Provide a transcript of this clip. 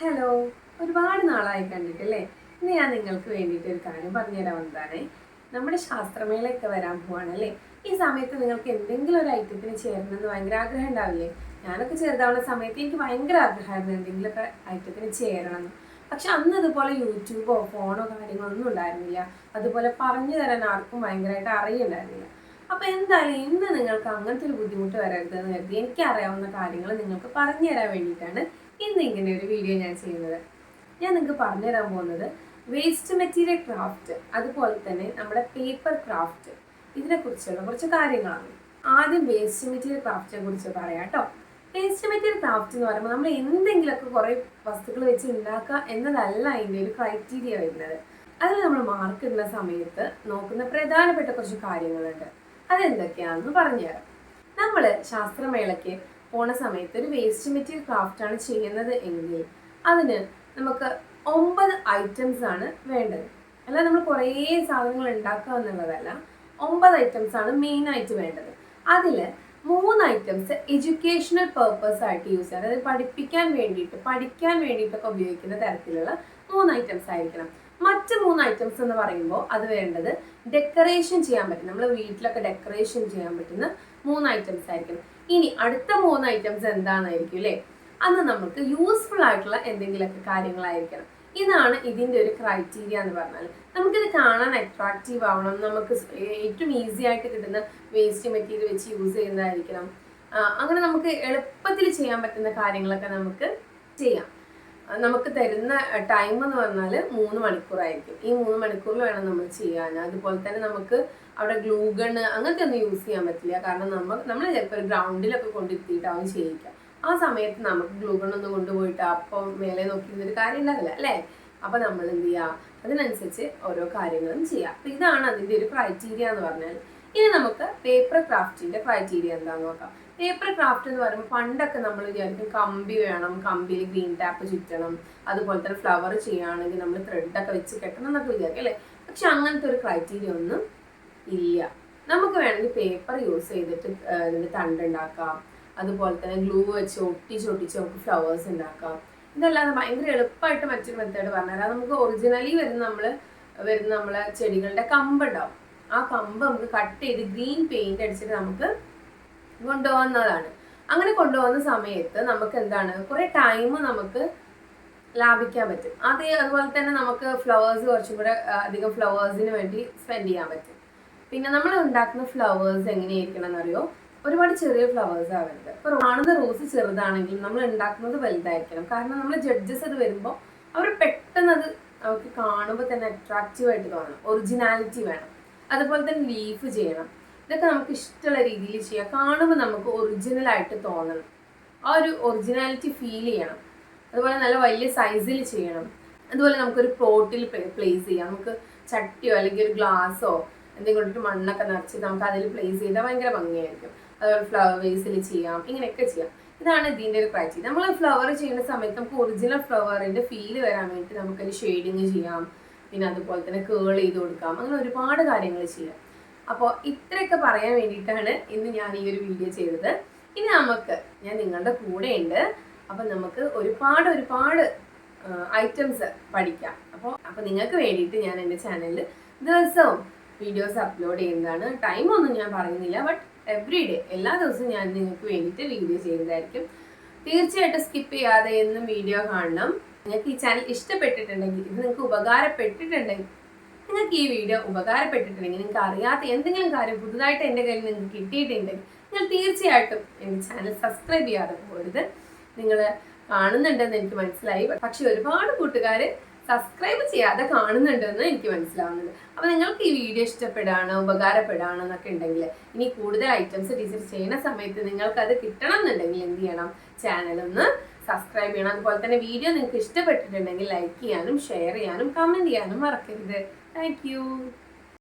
Hello ഒരുപാട് നാളായി കണ്ടിട്ടില്ലേ? ഇന്ന് ഞാൻ നിങ്ങൾക്ക് വേണ്ടിയിട്ട് ഒരു കാര്യം പറഞ്ഞുതരാൻ വന്നതാണ്. നമ്മുടെ ശാസ്ത്രമേളയൊക്കെ വരാൻ പോവാണല്ലേ ഈ സമയത്ത് നിങ്ങൾക്ക് എന്തെങ്കിലും ഒരു ഐറ്റത്തിന് ചേരണമെന്ന് ഭയങ്കര ആഗ്രഹം ഉണ്ടാവില്ലേ? ഞാനൊക്കെ ചെറുതാവുന്ന സമയത്ത് എനിക്ക് ഭയങ്കര ആഗ്രഹമായിരുന്നു എന്തെങ്കിലുമൊക്കെ ഐറ്റത്തിന് ചേരണം പക്ഷെ അന്ന് ഇതുപോലെ യൂട്യൂബോ ഫോണോ കാര്യങ്ങളോ ഒന്നും ഉണ്ടായിരുന്നില്ല. അതുപോലെ പറഞ്ഞു തരാൻ ആർക്കും ഭയങ്കരമായിട്ട് അറിയുണ്ടായിരുന്നില്ല. അപ്പോൾ എന്തായാലും ഇന്ന് നിങ്ങൾക്ക് അങ്ങനത്തെ ഒരു ബുദ്ധിമുട്ട് വരരുതെന്ന് കരുതി എനിക്ക് അറിയാവുന്ന കാര്യങ്ങൾ നിങ്ങൾക്ക് പറഞ്ഞു തരാൻ വേണ്ടിയിട്ടാണ് ഇന്ന് ഇങ്ങനെ ഒരു വീഡിയോ ഞാൻ ചെയ്യുന്നത്. ഞാൻ നിങ്ങൾക്ക് പറഞ്ഞു തരാൻ പോകുന്നത് വേസ്റ്റ് മെറ്റീരിയൽ ക്രാഫ്റ്റ് അതുപോലെ തന്നെ നമ്മുടെ പേപ്പർ ക്രാഫ്റ്റ് ഇതിനെക്കുറിച്ചുള്ള കുറച്ച് കാര്യങ്ങളാണ്. ആദ്യം വേസ്റ്റ് മെറ്റീരിയൽ ക്രാഫ്റ്റിനെ കുറിച്ച് പറയാം കേട്ടോ. വേസ്റ്റ് മെറ്റീരിയൽ ക്രാഫ്റ്റ് എന്ന് പറയുമ്പോൾ നമ്മൾ എന്തെങ്കിലുമൊക്കെ കുറേ വസ്തുക്കൾ വെച്ച് ഉണ്ടാക്കുക എന്നതല്ല അതിന്റെ ഒരു ക്രൈറ്റീരിയ വരുന്നത്. അതിൽ നമ്മൾ മാർക്ക് ഇടുന്ന സമയത്ത് നോക്കുന്ന പ്രധാനപ്പെട്ട കുറച്ച് കാര്യങ്ങളുണ്ട്. അതെന്തൊക്കെയാണെന്ന് പറഞ്ഞുതരാം. നമ്മൾ ശാസ്ത്രമേളയ്ക്ക് പോണ സമയത്ത് ഒരു വേസ്റ്റ് മെറ്റീരിയൽ ആണ് ചെയ്യുന്നത് എങ്കിൽ അതിന് നമുക്ക് ഒമ്പത് ഐറ്റംസ് ആണ് വേണ്ടത്. അല്ല നമ്മൾ കുറേ സാധനങ്ങൾ ഉണ്ടാക്കുക എന്നുള്ളതല്ല ഒമ്പത് ഐറ്റംസ് ആണ് മെയിൻ ആയിട്ട് വേണ്ടത്. അതിൽ മൂന്ന് ഐറ്റംസ് എഡ്യൂക്കേഷണൽ പേർപ്പസ് ആയിട്ട് യൂസ് ചെയ്യാം. അതായത് പഠിപ്പിക്കാൻ വേണ്ടിയിട്ട് പഠിക്കാൻ വേണ്ടിയിട്ടൊക്കെ ഉപയോഗിക്കുന്ന തരത്തിലുള്ള മൂന്ന് ഐറ്റംസ് ആയിരിക്കണം. മറ്റ് മൂന്ന് ഐറ്റംസ് എന്ന് പറയുമ്പോൾ അത് വേണ്ടത് ഡെക്കറേഷൻ ചെയ്യാൻ പറ്റും നമ്മൾ വീട്ടിലൊക്കെ ഡെക്കറേഷൻ ചെയ്യാൻ പറ്റുന്ന മൂന്ന് ഐറ്റംസ് ആയിരിക്കണം. ഇനി അടുത്ത മൂന്ന് ഐറ്റംസ് എന്താണായിരിക്കും അല്ലേ അന്ന് നമുക്ക് യൂസ്ഫുൾ ആയിട്ടുള്ള എന്തെങ്കിലുമൊക്കെ കാര്യങ്ങളായിരിക്കണം. ഇതാണ് ഇതിന്റെ ഒരു ക്രൈറ്റീരിയ എന്ന് പറഞ്ഞാൽ നമുക്കിത് കാണാൻ അട്രാക്റ്റീവ് ആവണം. നമുക്ക് ഏറ്റവും ഈസി ആയിട്ട് കിട്ടുന്ന വേസ്റ്റ് മെറ്റീരിയൽ വെച്ച് യൂസ് ചെയ്യുന്നതായിരിക്കണം. അങ്ങനെ നമുക്ക് എളുപ്പത്തിൽ ചെയ്യാൻ പറ്റുന്ന കാര്യങ്ങളൊക്കെ നമുക്ക് ചെയ്യാം. നമുക്ക് തരുന്ന ടൈം എന്ന് പറഞ്ഞാൽ മൂന്ന് മണിക്കൂറായിരിക്കും. ഈ മൂന്ന് മണിക്കൂറിൽ വേണം നമ്മൾ ചെയ്യാൻ. അതുപോലെ തന്നെ നമുക്ക് അവിടെ ഗ്ലൂ ഗണ്ണ് അങ്ങനത്തെ ഒന്നും യൂസ് ചെയ്യാൻ പറ്റില്ല. കാരണം നമ്മൾ നമ്മൾ ചിലപ്പോൾ ഗ്രൗണ്ടിലൊക്കെ കൊണ്ടിരുത്തിയിട്ടാവും ചെയ്യിക്കുക ആ സമയത്ത് നമുക്ക് ഗ്ലൂഗൺ ഒന്ന് കൊണ്ടുപോയിട്ട് അപ്പം മേലെ നോക്കിയിരുന്നൊരു കാര്യം ഉണ്ടാവില്ല അല്ലേ? അപ്പം നമ്മൾ എന്ത് ചെയ്യുക അതിനനുസരിച്ച് ഓരോ കാര്യങ്ങളും ചെയ്യുക അപ്പം ഇതാണ് അതിന്റെ ഒരു ക്രൈറ്റീരിയ എന്ന് പറഞ്ഞാൽ ഇനി നമുക്ക് പേപ്പർ ക്രാഫ്റ്റിന്റെ ക്രൈറ്റീരിയ എന്താന്ന് നോക്കാം. പേപ്പർ ക്രാഫ്റ്റ് എന്ന് പറയുമ്പോൾ പണ്ടൊക്കെ നമ്മൾ വിചാരിക്കും കമ്പി വേണം കമ്പിയിൽ ഗ്രീൻ ടാപ്പ് ചുറ്റണം അതുപോലെ തന്നെ ഫ്ലവർ ചെയ്യുകയാണെങ്കിൽ നമ്മൾ ത്രെഡൊക്കെ വെച്ച് കെട്ടണം എന്നൊക്കെ വിചാരിക്കും അല്ലേ? പക്ഷെ അങ്ങനത്തെ ഒരു ക്രൈറ്റീരിയ ഒന്നും ഇല്ല. നമുക്ക് വേണമെങ്കിൽ പേപ്പർ യൂസ് ചെയ്തിട്ട് ഇതിന്റെ ഇതിന്റെ തണ്ട് ഉണ്ടാക്കാം. അതുപോലെ തന്നെ ഗ്ലൂ വെച്ച് ഒട്ടിച്ചൊട്ടിച്ച് ഒട്ടിച്ച് നമുക്ക് ഫ്ലവേഴ്സ് ഉണ്ടാക്കാം. ഇതല്ലാതെ ഭയങ്കര എളുപ്പമായിട്ട് മറ്റൊരു മെത്തേഡ് പറഞ്ഞാൽ നമുക്ക് ഒറിജിനലി വരുന്ന നമ്മൾ വരുന്ന നമ്മളെ ചെടികളുടെ കമ്പ് ഉണ്ടാവും. ആ കമ്പ് നമുക്ക് കട്ട് ചെയ്ത് ഗ്രീൻ പെയിന്റ് അടിച്ചിട്ട് നമുക്ക് കൊണ്ടുപോകുന്നതാണ്. അങ്ങനെ കൊണ്ടുപോകുന്ന സമയത്ത് നമുക്ക് എന്താണ്? കുറെ ടൈം നമുക്ക് ലാഭിക്കാൻ പറ്റും. അതേ അതുപോലെ തന്നെ നമുക്ക് ഫ്ലവേഴ്സ് കുറച്ചും കൂടെ അധികം ഫ്ലവേഴ്സിന് വേണ്ടി സ്പെൻഡ് ചെയ്യാൻ പറ്റും. പിന്നെ നമ്മൾ ഉണ്ടാക്കുന്ന ഫ്ലവേഴ്സ് എങ്ങനെയായിരിക്കണം എന്നറിയോ? ഒരുപാട് ചെറിയ ഫ്ലവേഴ്സ് ആവരുത്. ഇപ്പൊ കാണുന്ന റോസ് ചെറുതാണെങ്കിലും നമ്മൾ ഉണ്ടാക്കുന്നത് വലുതായിരിക്കണം. കാരണം നമ്മൾ ജഡ്ജസ് അത് വരുമ്പോൾ അവർ പെട്ടെന്ന് അത് അവർക്ക് കാണുമ്പോൾ തന്നെ അട്രാക്റ്റീവ് ആയിട്ട് തോന്നണം. ഒറിജിനാലിറ്റി വേണം. അതുപോലെ തന്നെ ലീഫ് ചെയ്യണം. ഇതൊക്കെ നമുക്ക് ഇഷ്ടമുള്ള രീതിയിൽ ചെയ്യാം. കാണുമ്പോൾ നമുക്ക് ഒറിജിനൽ ആയിട്ട് തോന്നണം. ആ ഒരു ഒറിജിനാലിറ്റി ഫീൽ ചെയ്യണം. അതുപോലെ നല്ല വലിയ സൈസിൽ ചെയ്യണം. അതുപോലെ നമുക്കൊരു പോട്ടിൽ പ്ലേസ് ചെയ്യാം. നമുക്ക് ചട്ടിയോ അല്ലെങ്കിൽ ഒരു ഗ്ലാസ്സോ എന്തെങ്കിലും ഒരു മണ്ണൊക്കെ നിറച്ച് നമുക്ക് അതിൽ പ്ലേസ് ചെയ്താൽ ഭയങ്കര ഭംഗിയായിരിക്കും. അതുപോലെ ഫ്ലവർ വേസിൽ ചെയ്യാം. ഇങ്ങനെയൊക്കെ ചെയ്യാം. ഇതാണ് ഇതിന്റെ ഒരു ക്രൈറ്റീരിയ നമ്മൾ ഫ്ലവർ ചെയ്യുന്ന സമയത്ത് നമുക്ക് ഒറിജിനൽ ഫ്ലവറിന്റെ ഫീൽ വരാൻ വേണ്ടി നമുക്കതിൽ ഷെയ്ഡിങ് ചെയ്യാം. പിന്നെ അതുപോലെ തന്നെ കേൾ ചെയ്ത് കൊടുക്കാം. അങ്ങനെ ഒരുപാട് കാര്യങ്ങൾ ചെയ്യാം. അപ്പോൾ ഇത്രയൊക്കെ പറയാൻ വേണ്ടിയിട്ടാണ് ഇന്ന് ഞാൻ ഈ ഒരു വീഡിയോ ചെയ്തത്. ഇനി നമുക്ക് ഞാൻ നിങ്ങളുടെ കൂടെ ഉണ്ട് അപ്പം നമുക്ക് ഒരുപാട് ഒരുപാട് ഐറ്റംസ് പഠിക്കാം. അപ്പോൾ അപ്പോൾ നിങ്ങൾക്ക് വേണ്ടിയിട്ട് ഞാൻ എന്റെ ചാനലിൽ ദിവസവും വീഡിയോസ് അപ്ലോഡ് ചെയ്യുന്നതാണ്. ടൈമൊന്നും ഞാൻ പറയുന്നില്ല ബട്ട് എവറി ഡേ എല്ലാ ദിവസവും ഞാൻ നിങ്ങൾക്ക് വേണ്ടിയിട്ട് വീഡിയോ ചെയ്യുന്നതായിരിക്കും. തീർച്ചയായിട്ടും സ്കിപ്പ് ചെയ്യാതെ എന്നും വീഡിയോ കാണണം. നിങ്ങൾക്ക് ഈ ചാനൽ ഇഷ്ടപ്പെട്ടിട്ടുണ്ടെങ്കിൽ ഇത് നിങ്ങൾക്ക് ഉപകാരപ്പെട്ടിട്ടുണ്ടെങ്കിൽ നിങ്ങൾക്ക് ഈ വീഡിയോ ഉപകാരപ്പെട്ടിട്ടുണ്ടെങ്കിൽ നിങ്ങൾക്ക് അറിയാത്ത എന്തെങ്കിലും കാര്യം പുതുതായിട്ട് എന്റെ കയ്യിൽ നിങ്ങൾക്ക് കിട്ടിയിട്ടുണ്ടെങ്കിൽ നിങ്ങൾ തീർച്ചയായിട്ടും എന്റെ ചാനൽ സബ്സ്ക്രൈബ് ചെയ്യാതെ പോകരുത്. നിങ്ങൾ കാണുന്നുണ്ടെന്ന് എനിക്ക് മനസ്സിലായി. പക്ഷെ ഒരുപാട് കൂട്ടുകാർ സബ്സ്ക്രൈബ് ചെയ്യാതെ കാണുന്നുണ്ടെന്ന് എനിക്ക് മനസ്സിലാവുന്നുണ്ട് അപ്പോൾ നിങ്ങൾക്ക് ഈ വീഡിയോ ഇഷ്ടപ്പെടാണ് ഉപകാരപ്പെടാണ് എന്നൊക്കെ ഉണ്ടെങ്കിൽ ഇനി കൂടുതൽ ഐറ്റംസ് ടീച്ചർ ചെയ്യുന്ന സമയത്ത് നിങ്ങൾക്ക് അത് കിട്ടണം എന്നുണ്ടെങ്കിൽ എന്ത് ചെയ്യണം? ചാനൽ ഒന്ന് സബ്സ്ക്രൈബ് ചെയ്യണം. അതുപോലെ തന്നെ വീഡിയോ നിങ്ങൾക്ക് ഇഷ്ടപ്പെട്ടിട്ടുണ്ടെങ്കിൽ ലൈക്ക് ചെയ്യാനും ഷെയർ ചെയ്യാനും കമന്റ് ചെയ്യാനും മറക്കരുത്. താങ്ക്